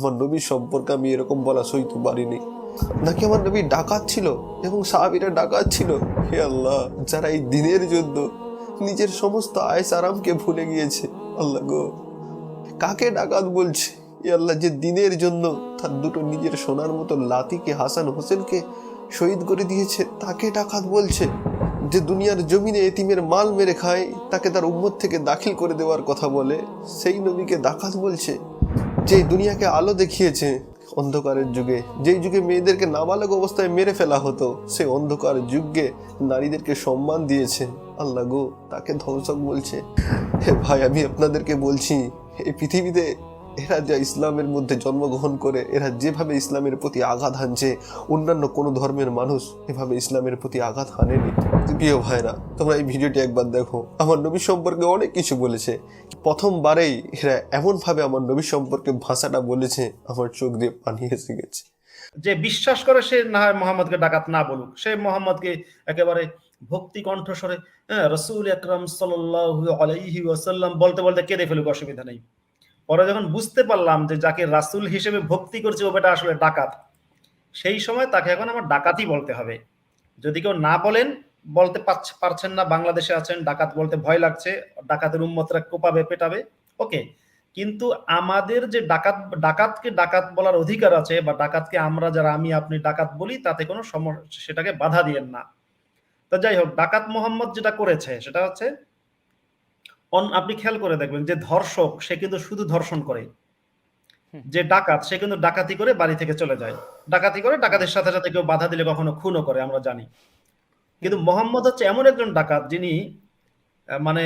আমার নবীর সম্পর্কে আমি এরকম বলা সইতে পারিনি। নাকি আমার নবী ডাকাত ছিল এবং সাহাবিরা ডাকাত ছিল? হে আল্লাহ, যারা এই দিনের জন্য নিজের সমস্ত আয়স আরামকে ভুলে গিয়েছে, আল্লাহ গো। কাকে ডাকাত বলছে? এ আল্লাহ যে দিনের জন্য তার দুটো নিজের সোনার মতো লাতিকে, হাসান হোসেনকে শহীদ করে দিয়েছে, তাকে ডাকাত বলছে? যে দুনিয়ার জমিনে এতিমের মাল মেরে খায়, তাকে তার উম্মত থেকে দাখিল করে দেওয়ার কথা বলে, সেই নবীকে ডাকাত বলছে? যে দুনিয়াকে আলো দেখিয়েছে অন্ধকারের যুগে, যেই যুগে মেয়েদেরকে নাবালক অবস্থায় মেরে ফেলা হতো, সে অন্ধকার যুগে নারীদেরকে সম্মান দিয়েছে। আল্লাহ গো, তাকে ধ্বংসক বলছে। হে ভাই, আমি আপনাদেরকে বলছি, এই পৃথিবীতে এরা যা ইসলামের মধ্যে জন্মগ্রহণ করে, এরা যেভাবে ইসলামের প্রতি আঘাত হানছে, অন্যান্য কোনো ধর্মের মানুষ এভাবে ইসলামের প্রতি আঘাত হানেনি। প্রিয় ভাইরা, তোমরা এই ভিডিওটি একবার দেখো। আমার নবী সম্পর্কে অনেক কিছু বলেছে। প্রথমবারেই এরা এমনভাবে আমার নবী সম্পর্কে ভাষাটা বলেছে, আমার চোখ দিয়ে পানি এসে গেছে। যে বিশ্বাস করে সে না হয় মোহাম্মদকে ডাকাত না বলুক, সে মোহাম্মদকে একেবারে ভক্তি কণ্ঠস্বরে হ্যাঁ রসুল আকরাম সাল্লাল্লাহু আলাইহি ওয়াসাল্লাম বলতে বলতে কেঁদে ফেলুক, অসুবিধা নেই। পরে যখন বুঝতে পারলাম যে যাকে রাসূল হিসেবে ভক্তি করছে ও বেটা আসলে ডাকাত, সেই সময় তাকে এখন আমার ডাকাতই বলতে হবে। যদি কেউ না বলেন, বলতে পারছ- পারছেন না, বাংলাদেশে আছেন, ডাকাত বলতে ভয় লাগছে, ডাকাতের উম্মতরা কোপাবে, পেটাবে, ওকে। কিন্তু আমাদের যে ডাকাত, ডাকাতকে ডাকাত বলার অধিকার আছে বা ডাকাতকে আমরা যারা, আমি, আপনি ডাকাত বলি, তাতে কোনো সমস্যা সেটাকে বাধা দিয়েন না। তো যাই হোক, ডাকাত মোহাম্মদ যেটা করেছে, সেটা হচ্ছে আপনি খেয়াল করে দেখবেন যে ধর্ষক সে কিন্তু শুধু ধর্ষণ করে। যে ডাকাত সে কিন্তু ডাকাতি করে বাড়ি থেকে চলে যায়। ডাকাতি করে ডাকাতের সাথে সাথে কেউ বাধা দিলে কখনো খুনও করে আমরা জানি। কিন্তু মোহাম্মদ হচ্ছে এমন একজন ডাকাত যিনি মানে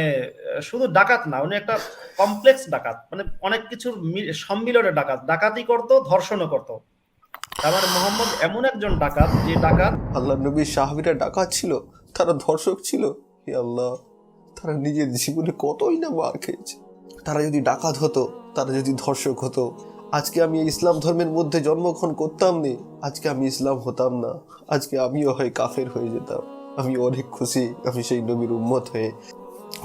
শুধু ডাকাত না উনি একটা কমপ্লেক্স ডাকাত। মানে অনেক কিছুর সম্মিলনে ডাকাত। ডাকাতি করত ধর্ষণও করত। তার মানে মোহাম্মদ এমন একজন ডাকাত যে ডাকাত আল্লাহ নবীর সাহাবিরা ডাকাত ছিল তারা ধর্ষক ছিল। হে আল্লাহ। তারা নিজের জীবনে কতই না মার খেয়েছে। তারা যদি ডাকাত হতো, তারা যদি ধর্ষক হতো, আজকে আমি ইসলাম ধর্মের মধ্যে জন্মগ্রহণ করতাম নি, আজকে আমি ইসলাম হতাম না, আজকে আমিও হয় কাফের হয়ে যেতাম, আমি অনেক খুশি, আমি সেই নবীর উম্মত হয়ে।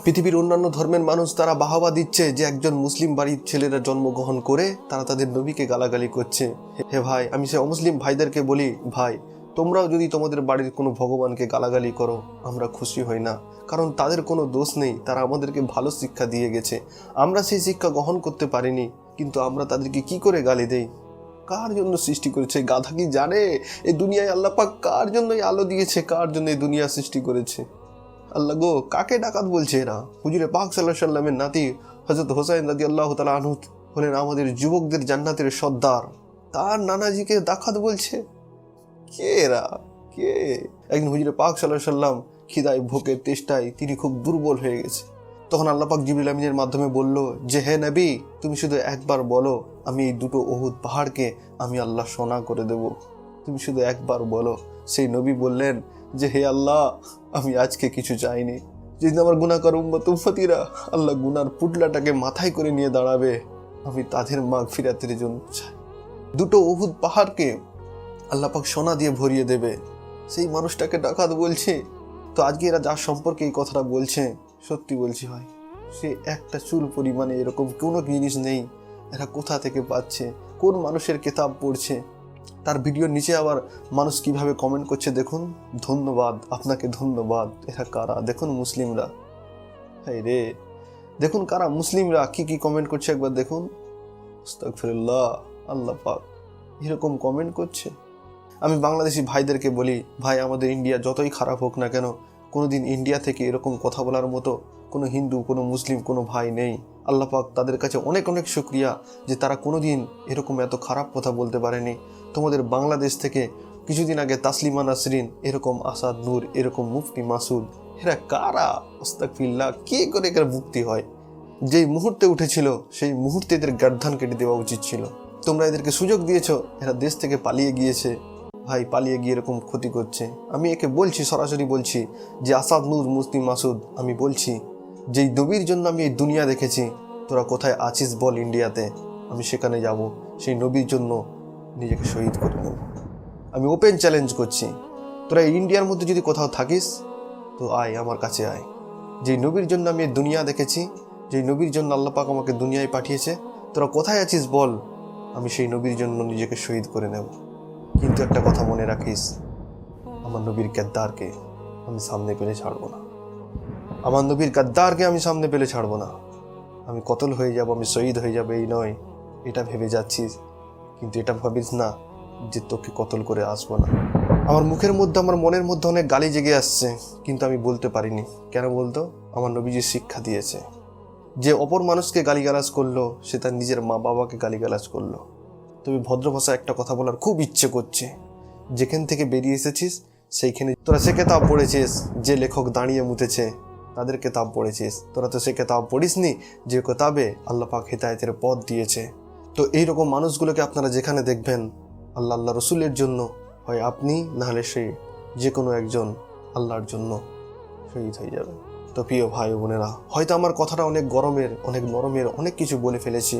পৃথিবীর অন্যান্য ধর্মের মানুষ তারা বাহাবা দিচ্ছে যে একজন মুসলিম বাড়ির ছেলেরা জন্মগ্রহণ করে, তারা তাদের নবীকে গালাগালি করছে। হে ভাই, আমি সে অমুসলিম ভাইদেরকে বলি, ভাই তোমরাও যদি তোমাদের বাড়ির কোনো ভগবানকে গালাগালি করো, আমরা খুশি হই না। কারণ তাদের কোনো দোষ নেই, তারা আমাদেরকে ভালো শিক্ষা দিয়ে গেছে। আমরা সেই শিক্ষা গ্রহণ করতে পারিনি, কিন্তু আমরা তাদেরকে কি করে গালি দেই? কার জন্য সৃষ্টি করেছে? গাধা কি জানে? এই দুনিয়ায় আল্লাহ পাক কার জন্য আলো দিয়েছে? কার জন্য এই দুনিয়া সৃষ্টি করেছে? আল্লাহ গো, কাকে ডাকাত বলছে এরা? হুজুরে পাক সাল্লাহ সাল্লামের নাতি হজরত হোসাইন রাদি আল্লাহ তালা আনহু হলেন আমাদের যুবকদের জান্নাতের সর্দার। তার নানাজিকে ডাকাত বলছে? কে এরা? কে? একদিন হুজুরে পাক সাল্লাহ সাল্লাম খিদায় ভোকের তেষ্টায় তিনি খুব দুর্বল হয়ে গেছে। তখন আল্লাহ পাক জিবরিল আমিনের মাধ্যমে বলল, যে হে নবী, তুমি শুধু একবার বলো, আমি এই দুটো ওহুদ পাহাড়কে আমি আল্লাহ সোনা করে দেব। তুমি শুধু একবার বলো। সেই নবী বললেন, যে হে আল্লাহ, আমি আজকে কিছু চাইনি। যেদিন আমার গুণাকর উম্মত উম্মতিরা আল্লাহ গুনার পুটলাটাকে মাথায় করে নিয়ে দাঁড়াবে, আমি তাদের মাগ ফিরাতের জন্য চাই। দুটো ওহুদ পাহাড়কে আল্লাহ পাক সোনা দিয়ে ভরিয়ে দেবে। সেই মানুষটাকে ডাকাত বলছে। তো আজকে এরা যার সম্পর্কে এই কথাটা বলছে, সত্যি বলছি ভাই, সে একটা চুল পরিমাণে এরকম কোনো জিনিস নেই। এরা কোথা থেকে পাচ্ছে? কোন মানুষের কেতাব পড়ছে? তার ভিডিওর নিচে আবার মানুষ কীভাবে কমেন্ট করছে দেখুন। ধন্যবাদ, আপনাকে ধন্যবাদ। এরা কারা? দেখুন মুসলিমরা। হাই রে। দেখুন কারা? মুসলিমরা কি কি কমেন্ট করছে একবার দেখুন। আল্লাহ পাক। এরকম কমেন্ট করছে। আমি বাংলাদেশি ভাইদেরকে বলি, ভাই, আমাদের ইন্ডিয়া যতই খারাপ হোক না কেন কোনো দিন ইন্ডিয়া থেকে এরকম কথা বলার মতো কোনো হিন্দু, কোনো মুসলিম, কোনো ভাই নেই। আল্লাহ পাক তাদের কাছে অনেক অনেক শুক্রিয়া যে তারা কোনোদিন এরকম এত খারাপ কথা বলতে পারেনি। তোমাদের বাংলাদেশ থেকে কিছুদিন আগে তাসলিমা নাসরিন, এরকম আসাদ নূর, এরকম মুফতি মাসুদ, এরা কারা? ওস্তাকফিল্লা কে করে এর মুক্তি হয়? যেই মুহূর্তে উঠেছিল, সেই মুহূর্তে এদের গার্ধান কেটে দেওয়া উচিত ছিল। তোমরা এদেরকে সুযোগ দিয়েছ, এরা দেশ থেকে পালিয়ে গিয়েছে। ভাই পালিয়ে গিয়ে এরকম ক্ষতি করছে। আমি একে বলছি, সরাসরি বলছি যে আসাদ নূর মুসলিম মাসুদ, আমি বলছি যেই নবীর জন্য আমি এই দুনিয়া দেখেছি, তোরা কোথায় আছিস বল ইন্ডিয়াতে? আমি সেখানে যাব, সেই নবীর জন্য নিজেকে শহীদ করে নেব। আমি ওপেন চ্যালেঞ্জ করছি, তোরা এই ইন্ডিয়ার মধ্যে যদি কোথাও থাকিস, তো আয়, আমার কাছে আয়। যেই নবীর জন্য আমি এই দুনিয়া দেখেছি, যেই নবীর জন্য আল্লাহ পাক আমাকে দুনিয়ায় পাঠিয়েছে, তোরা কোথায় আছিস বল? আমি সেই নবীর জন্য নিজেকে শহীদ করে নেব। কিন্তু একটা কথা মনে রাখিস, আমার নবীর গাদ্দারকে আমি সামনে পেলে ছাড়বো না। আমার নবীর গাদ্দারকে আমি সামনে পেলে ছাড়বো না। আমি কতল হয়ে যাব, আমি শহীদ হয়ে যাব, এই নয়। এটা ভেবে যাচ্ছিস, কিন্তু এটা ভাবিস না যে তোকে কতল করে আসব না। আমার মুখের মধ্যে, আমার মনের মধ্যে অনেক গালি জেগে আসছে, কিন্তু আমি বলতে পারিনি। কেন বলতো? আমার নবীজি শিক্ষা দিয়েছে, যে অপর মানুষকে গালিগালাজ করল, সে তার নিজের মা বাবাকে গালিগালাজ করল। তবে ভদ্র ভাষায় একটা কথা বলার খুব ইচ্ছে করছে। যেখান থেকে বেরিয়ে এসেছিস, সেইখানে তোরা সে কেতাব পড়েছিস, যে লেখক দাঁড়িয়ে মুতেছে, তাদের কেতাব পড়েছিস। তোরা তো সে কেতাব পড়িসনি, যে কেতাবে আল্লাহ পাক হেদায়তের পথ দিয়েছে। তো এইরকম মানুষগুলোকে আপনারা যেখানে দেখবেন, আল্লাহ আল্লাহ রসুলের জন্য, হয় আপনি নাহলে সে যে কোনো একজন আল্লাহর জন্য শহীদ হয়ে যাবে। তো প্রিয় ভাই বোনেরা, হয়তো আমার কথাটা অনেক গরমের, অনেক নরমের, অনেক কিছু বলে ফেলেছি,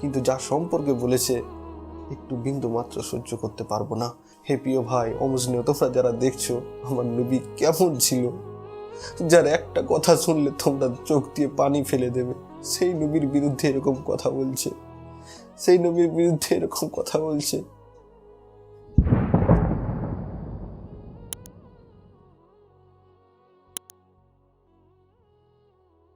কিন্তু যা সম্পর্কে বলেছে একটু বিন্দু মাত্র সহ্য করতে পারব না। হে প্রিয় ভাই অমুসনীয় তোমরা যারা দেখছ, আমার নবী কেমন ছিল? যার একটা কথা শুনলে তোমরা চোখ দিয়ে পানি ফেলে দেবে। সেই নবীর বিরুদ্ধে এরকম কথা বলছে। সেই নবীর বিরুদ্ধে এরকম কথা বলছে।